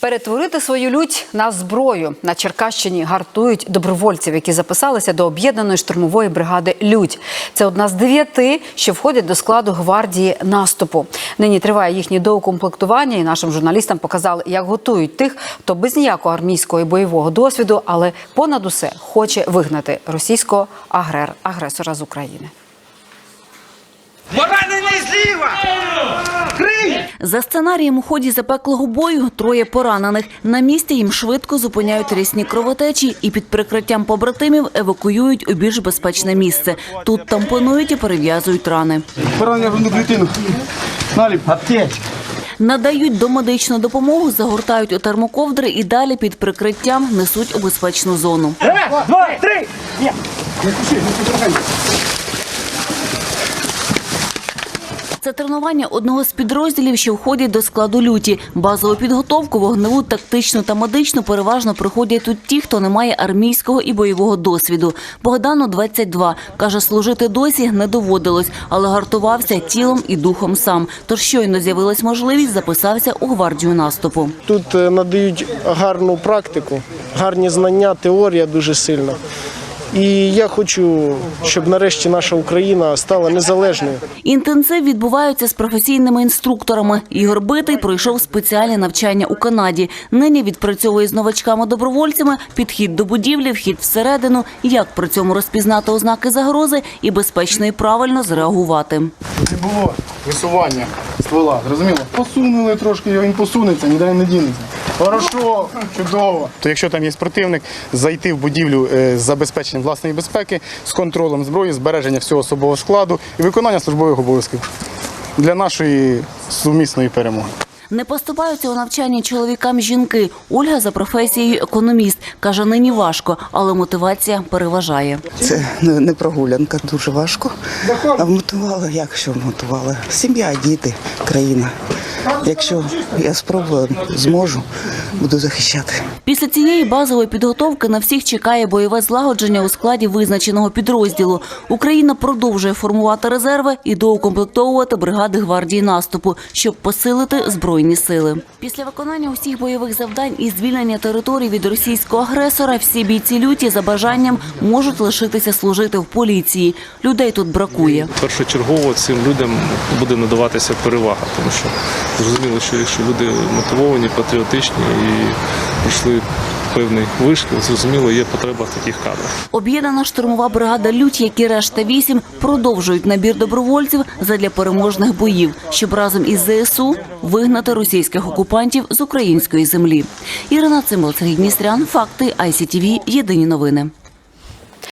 Перетворити свою лють на зброю на Черкащині гартують добровольців, які записалися до об'єднаної штурмової бригади Людь. Це одна з дев'яти, що входять до складу гвардії наступу. Нині триває їхнє доукомплектування, і нашим журналістам показали, як готують тих, хто без ніякого армійського і бойового досвіду, але понад усе хоче вигнати російського агрер агресора з України. Поранений зліва! Крий! За сценарієм у ході запеклого бою троє поранених. На місці їм швидко зупиняють рясні кровотечі і під прикриттям побратимів евакуюють у більш безпечне місце. Тут тампонують і перев'язують рани. Поранення грудну клітину. Наліп. Аптечка. Надають домедичну допомогу, загортають у термоковдри і далі під прикриттям несуть у безпечну зону. Раз, два, три! Ні. Це тренування одного з підрозділів, що входять до складу люті. Базову підготовку, вогневу, тактичну та медичну переважно проходять тут ті, хто не має армійського і бойового досвіду. Богдану 22. Каже, служити досі не доводилось, але гартувався тілом і духом сам. Тож щойно з'явилась можливість, записався у гвардію наступу. Тут е, надають гарну практику, гарні знання, теорія дуже сильна. І я хочу, щоб нарешті наша Україна стала незалежною. Інтенсив відбуваються з професійними інструкторами. Ігор Битий пройшов спеціальні навчання у Канаді. Нині відпрацьовує з новачками-добровольцями підхід до будівлі, вхід всередину, як при цьому розпізнати ознаки загрози і безпечно і правильно зреагувати. Не було висування ствола, зрозуміло? Посунули трошки, він посунеться, ніде не дінеться. Хорошо, чудово. То якщо там є противник, зайти в будівлю е, з забезпеченням власної безпеки, з контролем зброї, збереження всього особового складу і виконання службових обов'язків для нашої сумісної перемоги. Не поступаються у навчанні чоловікам жінки. Ольга за професією економіст. Каже, нині важко, але мотивація переважає. Це не прогулянка, дуже важко. А вмотивали, як що вмотивали? Сім'я, діти, країна. Якщо я спробую, зможу, буду захищати. Після цієї базової підготовки на всіх чекає бойове злагодження у складі визначеного підрозділу. Україна продовжує формувати резерви і доукомплектовувати бригади гвардії наступу, щоб посилити збройні сили. Після виконання усіх бойових завдань і звільнення територій від російського агресора всі бійці люті за бажанням можуть лишитися служити в поліції. Людей тут бракує. першочергово цим людям буде надаватися перевага, тому що зрозуміло, що якщо люди мотивовані, патріотичні і пройшли певний вишкіл, зрозуміло, є потреба в таких кадрах. Об'єднана штурмова бригада Лють, як і решта вісім, продовжують набір добровольців задля переможних боїв, щоб разом із ЗСУ вигнати російських окупантів з української землі. Ірина Цимбал, Сергій Дністрян, факти ICTV, Єдині новини.